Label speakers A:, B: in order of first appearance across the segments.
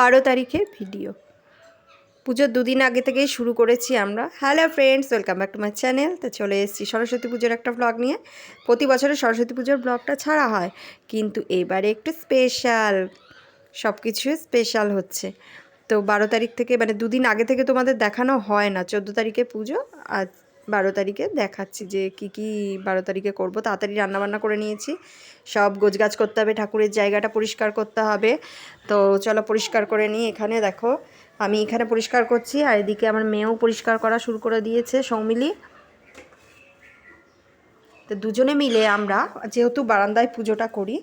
A: বারো তারিখের ভিডিও। পুজোর দুদিন আগে থেকেই শুরু করেছি আমরা। Hello friends welcome back to my channel তো চলে এসেছি সরস্বতী পুজোর একটা ব্লগ নিয়ে। প্রতি বছরে সরস্বতী পুজোর ব্লগটা ছাড়া হয়। কিন্তু এবারে একটু স্পেশাল সব কিছু স্পেশাল হচ্ছে। তো বারো তারিখ থেকে মানে দুদিন আগে থেকে তোমাদের দেখানো হয় না। চোদ্দ তারিখে পুজো আর বারো তারিখে দেখাচ্ছি যে কি কি বারো তারিখে করব। তাড়াতাড়ি রান্নাবান্না করে নিয়েছি। সব গোছগাছ করতে হবে, ঠাকুরের জায়গাটা পরিষ্কার করতে হবে। তো চলো পরিষ্কার করে নিই এখানে, দেখো। আমি এখানে পরিষ্কার করছি আর এদিকে আমার মেয়েও পরিষ্কার করা শুরু করে দিয়েছে, সৌমিলি। তো দুজনে মিলে আমরা যেহেতু বারান্দায় পুজোটা করি,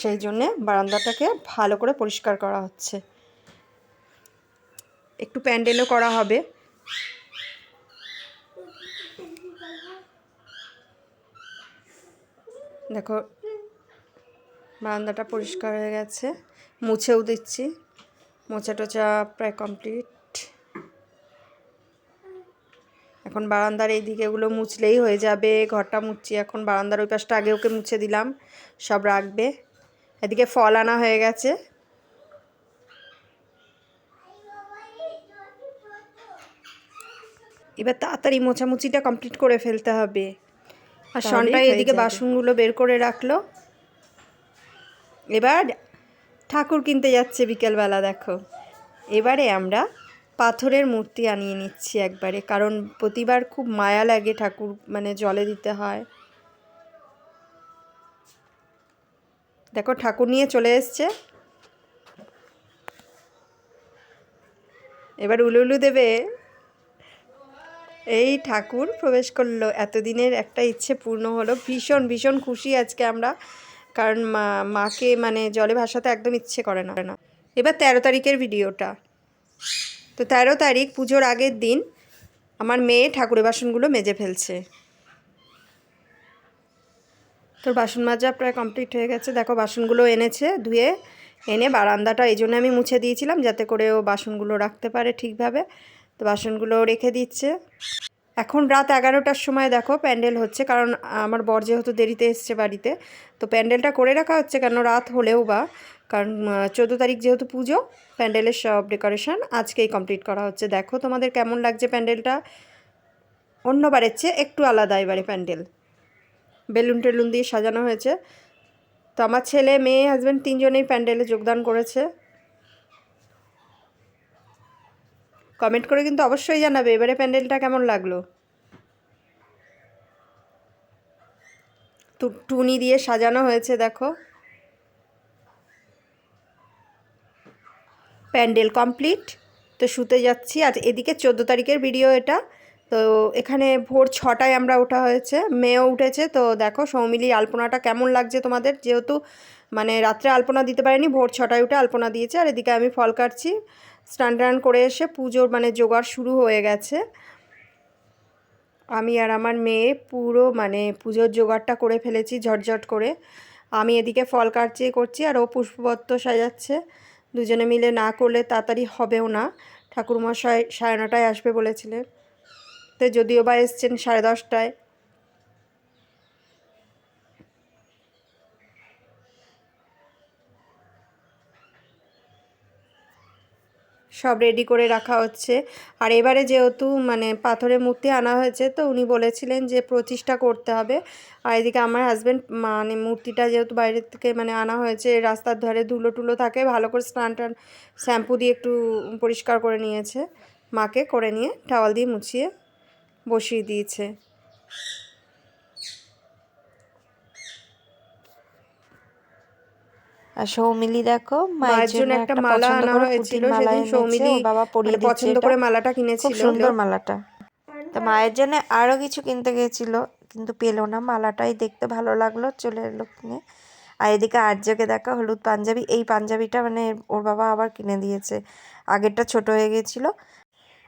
A: সেই জন্যে বারান্দাটাকে ভালো করে পরিষ্কার করা হচ্ছে। একটু প্যান্ডেলও করা হবে। দেখো, বারান্দাটা পরিষ্কার হয়ে গেছে। মুছেও দিচ্ছি। মোছা টোচা প্রায় কমপ্লিট এখন বারান্দার এই দিকে দিকেগুলো মুছলেই হয়ে যাবে। ঘরটা মুছছি এখন। বারান্দার ওই পাশটা আগে ওকে মুছে দিলাম। সব রাখবে। এদিকে ফল আনা হয়ে গেছে। এবার তাড়াতাড়ি মোছামুছিটা কমপ্লিট করে ফেলতে হবে। আর সনটাই এদিকে বাসনগুলো বের করে রাখল। এবার ঠাকুর কিনতে যাচ্ছে বিকেলবেলা দেখো। এবারে আমরা পাথরের মূর্তি আনিয়ে নিচ্ছি একবারে কারণ প্রতিবার খুব মায়া লাগে ঠাকুর মানে জলে দিতে হয়। দেখো ঠাকুর নিয়ে চলে এসছে। এবার উলু উলু দেবে এই ঠাকুর প্রবেশ করল। এতদিনের একটা ইচ্ছে পূর্ণ হলো। ভীষণ ভীষণ খুশি আজকে আমরা। কারণ মা, মাকে মানে জলে ভাসাতে একদম ইচ্ছে করে না। না এবার তেরো তারিখের ভিডিওটা। তো তেরো তারিখ পুজোর আগের দিন আমার মেয়ে ঠাকুরের বাসনগুলো মেজে ফেলছে। তোর বাসন মাজা প্রায় কমপ্লিট হয়ে গেছে। দেখো, বাসনগুলো এনেছে, ধুয়ে, এনে বারান্দাটা এই জন্য আমি মুছে দিয়েছিলাম যাতে করে ও বাসনগুলো রাখতে পারে ঠিকভাবে। তো বাসনগুলো রেখে দিচ্ছে। এখন রাত এগারোটার সময় দেখো প্যান্ডেল হচ্ছে, কারণ আমার বর যেহেতু দেরিতে এসছে বাড়িতে, তো প্যান্ডেলটা করে রাখা হচ্ছে কেন রাত হলেও বা, কারণ চোদ্দ তারিখ যেহেতু পুজো, প্যান্ডেলের সব ডেকোরেশন আজকেই কমপ্লিট করা হচ্ছে। দেখো তোমাদের কেমন লাগছে প্যান্ডেলটা? অন্যবারের চেয়ে একটু আলাদা এবারে প্যান্ডেল। বেলুন টেলুন দিয়ে সাজানো হয়েছে। তো আমার ছেলে, মেয়ে হাজব্যান্ড তিনজনেই প্যান্ডেলে যোগদান করেছে। কমেন্ট করে কিন্তু অবশ্যই জানাবে। এবারে প্যান্ডেলটা কেমন লাগল? টুনি দিয়ে সাজানো হয়েছে, দেখো। প্যান্ডেল কমপ্লিট। তো শুতে যাচ্ছি। আর এদিকে চোদ্দ তারিখের ভিডিও এটা। তো এখানে ভোর ছটায় আমরা ওঠা হয়েছে। মেয়েও উঠেছে। তো দেখো সৌমিলি আলপনাটা কেমন লাগছে তোমাদের? যেহেতু মানে রাত্রে আলপনা দিতে পারিনি, ভোর ছটায় উঠে আলপনা দিয়েছে। আর এদিকে আমি ফল কাটছি। স্নান টান করে এসে পুজোর মানে জোগাড় শুরু হয়ে গেছে। আমি আর আমার মেয়ে পুরো মানে পুজোর জোগাড়টা করে ফেলেছি ঝটঝট করে। আমি এদিকে ফল কাটছি, করছি আর ও পুষ্পপত্র সাজাচ্ছে। দুজনে মিলে না করলে তাড়াতাড়ি হবেও না। ঠাকুরমশাই সাড়ে নটায় আসবে বলেছিলেন। তো যদিও বা এসছেন সাড়ে দশটায় সব রেডি করে রাখা হচ্ছে। আর এবারে যেহেতু মানে পাথরের মূর্তি আনা হয়েছে, তো উনি বলেছিলেন যে প্রতিষ্ঠা করতে হবে। আর এদিকে আমার হাজব্যান্ড মানে মূর্তিটা যেহেতু বাইরের থেকে মানে আনা হয়েছে, রাস্তার ধারে ধুলো টুলো থাকে, ভালো করে স্নান টান শ্যাম্পু দিয়ে একটু পরিষ্কার করে নিয়েছে। মাকে করে নিয়ে টাওয়াল দিয়ে মুছিয়ে বসিয়ে দিয়েছে।
B: আর সৌমিলি দেখো
A: মায়ের জন্য একটা মালা আনা হয়েছিল সেদিন সৌমিলি
B: বাবা পরিয়ে
A: মানে পছন্দ করে মালাটা
B: খুব সুন্দর মালাটা। তো মায়ের জন্য আরও কিছু কিনতে গেছিল কিন্তু পেল না মালাটাই দেখতে ভালো লাগল চলে এলো কিনে। আর এদিকে আর্যকে দেখা হলুদ পাঞ্জাবি এই পাঞ্জাবিটা মানে ওর বাবা আবার কিনে দিয়েছে আগেরটা ছোট হয়ে গেছিল।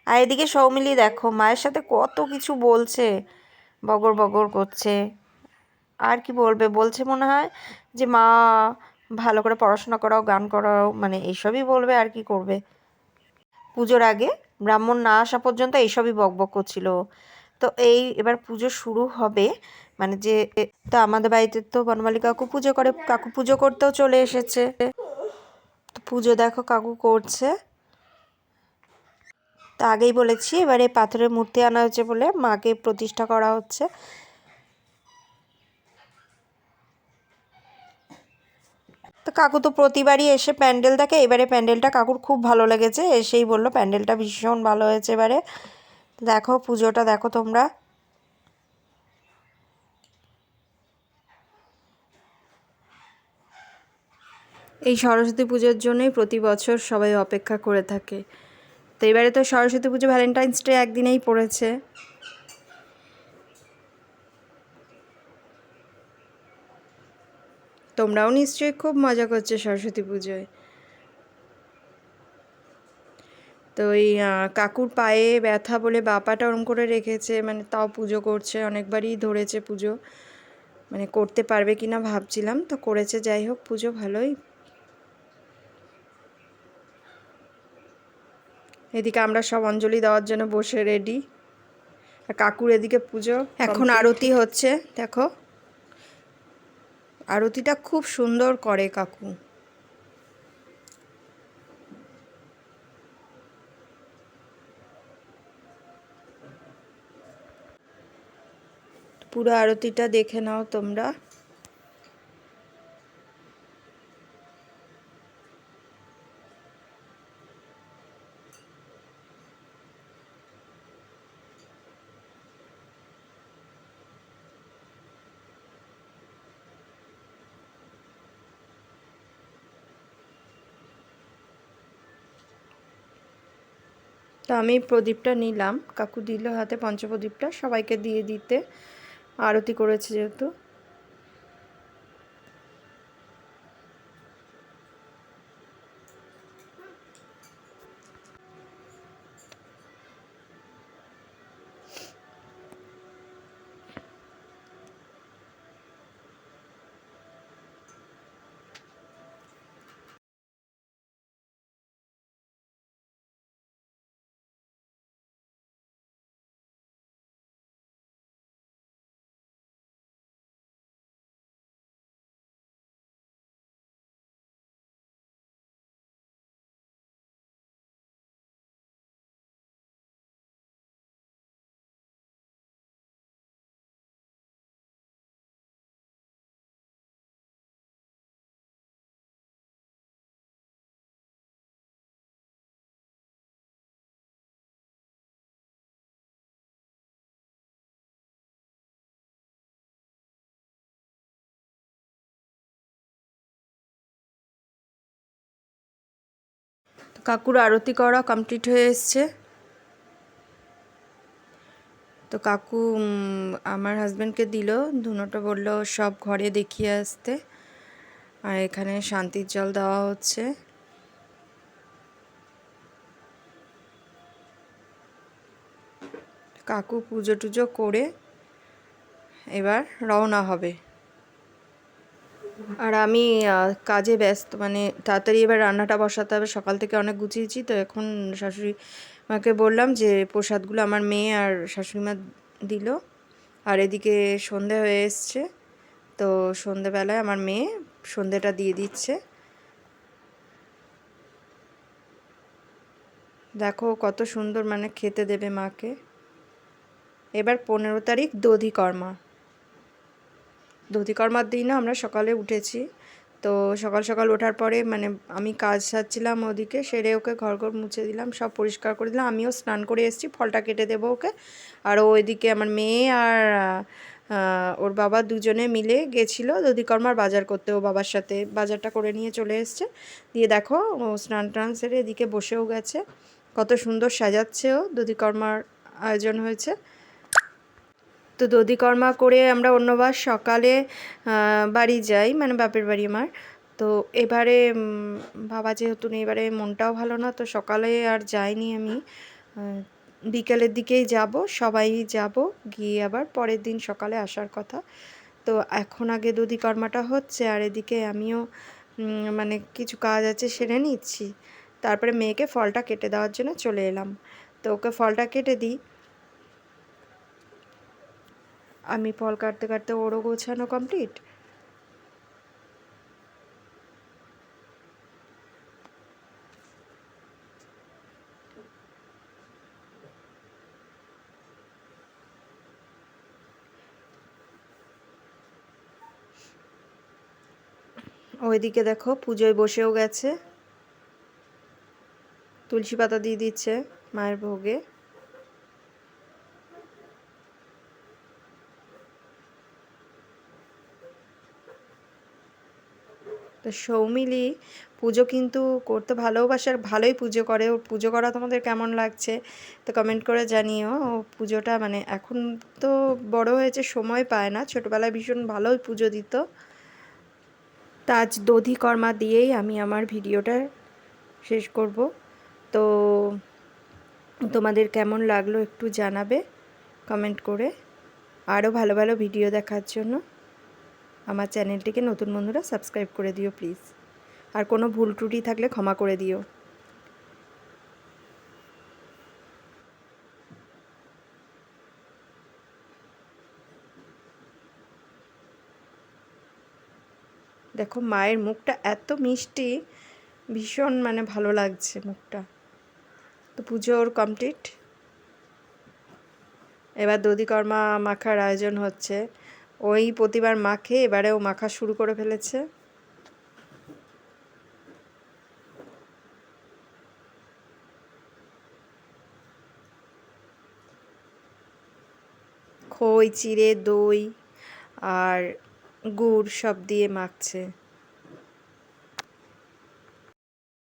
B: আর এদিকে সৌমিলি দেখো মায়ের সাথে কত কিছু বলছে বগর বগর করছে। আর কি বলবে? বলছে মনে হয় যে মা ভালো করে পড়াশোনা করাও, গান করাও মানে এইসবই বলবে আর কি করবে। পুজোর আগে ব্রাহ্মণ না আসা পর্যন্ত এইসবই বকবক করছিল। তো এই এবার পুজো শুরু হবে মানে যে তো আমাদের বাড়িতে তো বনমালী কাকু পুজো করে, কাকু পুজো করতেও চলে এসেছে। তো পুজো দেখো কাকু করছে। তা আগেই বলেছি, এবারে পাথরের মূর্তি আনা হয়েছে বলে মাকে প্রতিষ্ঠা করা হচ্ছে তো কাকু তো প্রতিবারই এসে প্যান্ডেল দেখে, এবারে প্যান্ডেলটা কাকুর খুব ভালো লেগেছে, এসেই বলল প্যান্ডেলটা ভীষণ ভালো হয়েছে এবারে। দেখো পুজোটা, দেখো তোমরা।
A: এই সরস্বতী পুজোর জন্যই প্রতি বছর সবাই অপেক্ষা করে থাকে। তো এবারে তো সরস্বতী পুজো ভ্যালেন্টাইন্স ডে একদিনেই পড়েছে। তোমরাও নিশ্চয়ই খুব মজা করছ সরস্বতী পুজোয়। তো এই আহ, কাকুর পায়ে ব্যথা বলে বাপাটা ওরম করে রেখেছে মানে তাও পুজো করছে অনেকবারই ধরেছে পুজো। মানে করতে পারবে কি না ভাবছিলাম তো করেছে যাই হোক পুজো ভালোই। এদিকে আমরা সব অঞ্জলি দেওয়ার জন্য বসে রেডি আর কাকুর এদিকে পুজো এখন আরতি হচ্ছে দেখো। আরতিটা খুব সুন্দর করে কাকু। পুরো আরতিটা দেখে নাও তোমরা। তো আমি প্রদীপটা নিলাম। কাকু দিল হাতে পঞ্চপ্রদীপটা। সবাইকে দিয়ে দিতে। আরতি করেছে যেহেতু। কাকুর আরতি করা কমপ্লিট হয়ে এসছে। তো কাকু আমার হাজব্যান্ডকে দিল ধুনোটা বলল, সব ঘরে দেখিয়ে আসতে। আর এখানে শান্তির জল দেওয়া হচ্ছে। কাকু পুজো টুজো করে এবার রওনা হবে। আর আমি কাজে ব্যস্ত মানে তাড়াতাড়ি এবার রান্নাটা বসাতে হবে, সকাল থেকে অনেক গুছিয়েছি, তো এখন শাশুড়ি মাকে বললাম যে প্রসাদগুলো আমার মেয়ে আর শাশুড়ি মা দিল। আর এদিকে সন্ধে হয়ে এসছে, তো সন্ধেবেলায় আমার মেয়ে সন্ধেটা দিয়ে দিচ্ছে। দেখো কত সুন্দর মানে খেতে দেবে মাকে। এবার পনেরো তারিখ দধিকর্মা। দধিকর্মার দিনও আমরা সকালে উঠেছি। তো সকাল সকাল ওঠার পরে মানে আমি কাজ সারছিলাম ওদিকে, সেরে ওকে ঘর ঘর মুছে দিলাম, সব পরিষ্কার করে দিলাম। আমিও স্নান করে এসেছি, ফলটা কেটে দেবো ওকে। আর ওইদিকে আমার মেয়ে আর ওর বাবা দুজনে মিলে গেছিল দধিকর্মার বাজার করতে। ও বাবার সাথে বাজারটা করে নিয়ে চলে এসছে। দিয়ে দেখো, ও স্নান টান সেরে এদিকে বসেও গেছে। কত সুন্দর সাজাচ্ছে ও, দধিকর্মার আয়োজন হয়েছে। তো দধিকর্মা করে আমরা অন্যবার সকালে বাড়ি যাই মানে বাপের বাড়ি আমার। তো এবারে বাবা যেহেতু নেই, এবারে মনটাও ভালো না, তো সকালে আর যাইনি আমি। বিকেলের দিকেই যাব, সবাই যাব, গিয়ে আবার পরের দিন সকালে আসার কথা। তো এখন আগে দধিকর্মাটা হচ্ছে, আর এদিকে আমিও মানে কিছু কাজ আছে সেরে নিচ্ছি। তারপরে মেয়েকে ফলটা কেটে দেওয়ার জন্য চলে এলাম। তো ওকে ফলটা কেটে দিই। আমি ফল কাটতে কাটতে ওরও গোছানো কমপ্লিট ওইদিকে দেখো, পুজোয় বসেও গেছে। তুলসী পাতা দিয়ে দিচ্ছে মায়ের ভোগে। তো সৌমিলি পুজো কিন্তু করতে ভালোবাসে আর ভালোই পুজো করে। ওর পুজো করা তোমাদের কেমন লাগছে? তো কমেন্ট করে জানিও। ও পুজোটা মানে এখন তো বড় হয়েছে, সময় পায় না। ছোটোবেলায় ভীষণ ভালোই পুজো দিত। তা আজ দধি কর্মা দিয়েই আমি আমার ভিডিওটা শেষ করব। তো তোমাদের কেমন লাগল একটু জানাবে কমেন্ট করে। আরও ভালো ভালো ভিডিও দেখার জন্য। আমার চ্যানেলটিকে নতুন বন্ধুরা সাবস্ক্রাইব করে দিও, প্লিজ। আর কোনো ভুল ত্রুটি থাকলে ক্ষমা করে দিও। দেখো, মায়ের মুখটা এত মিষ্টি, ভীষণ মানে ভালো লাগছে মুখটা। তো পুজো ওর কমপ্লিট এবার দধিকর্মা মাখার আয়োজন হচ্ছে। ওই প্রতিবার মাখে এবারেও মাখা শুরু করে ফেলেছে। খই, চিড়ে, দই আর গুড় সব দিয়ে মাখছে।